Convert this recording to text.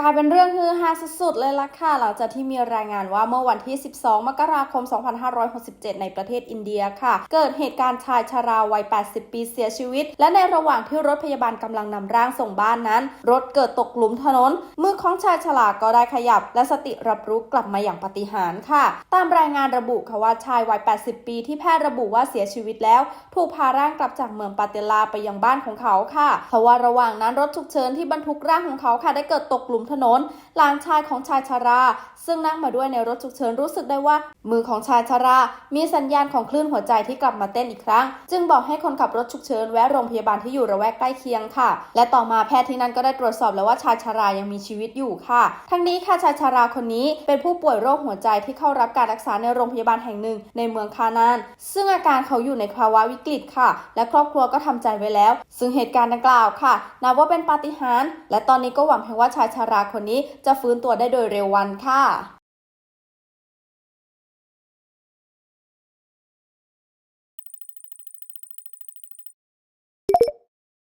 กลายเป็นเรื่องฮือฮาสุดๆเลยล่ะค่ะ หลังจากที่มีรายงานว่าเมื่อวันที่ 12 มกราคม 2567 ในประเทศอินเดียค่ะ เกิดเหตุการณ์ชายชราวัย 80 ปีเสียชีวิต และในระหว่างที่รถพยาบาลกำลังนำร่างส่งบ้านนั้น รถเกิดตกหลุมถนน มือของชายชราก็ได้ขยับ และสติรับรู้กลับมาอย่างปาฏิหาริย์ค่ะ ตามรายงานระบุค่ะว่าชายวัย 80 ปีที่แพทย์ระบุว่าเสียชีวิตแล้ว ถูกพาร่างกลับจากเมืองปาเตลาไปยังบ้านของเขาค่ะเพราะว่าระหว่างนั้นรถฉุกเฉินที่บรรทุกร่างของเขาค่ะได้เกิดตกหลุมถนน หลานชายของชายชารา ซึ่งนั่งมาด้วยในรถฉุกเฉินรู้สึกได้ว่า มือของชายชารา มีสัญญาณของคลื่นหัวใจที่กลับมาเต้นอีกครั้ง จึงบอกให้คนขับรถฉุกเฉินแวะโรงพยาบาลที่อยู่ระแวกใกล้เคียงค่ะ และต่อมาแพทย์ที่นั่นก็ได้ตรวจสอบแล้วว่าชายชารายังมีชีวิตอยู่ค่ะ ทั้งนี้ค่ะชายชาราคนนี้เป็นผู้ป่วยโรคหัวใจที่เข้ารับการรักษาในโรงพยาบาลแห่งหนึ่งในเมืองคานาน ซึ่งอาการเขาอยู่ในภาวะวิกฤตค่ะ และครอบครัวก็ทำใจไว้แล้ว ซึ่งเหตุการณ์ดังกล่าวค่ะนับว่าเป็นปาฏิหาริย์และตอนนี้ก็หวังเพียงว่าชายชาราคนนี้จะฟื้นตัวได้โดยเร็ววันค่ะ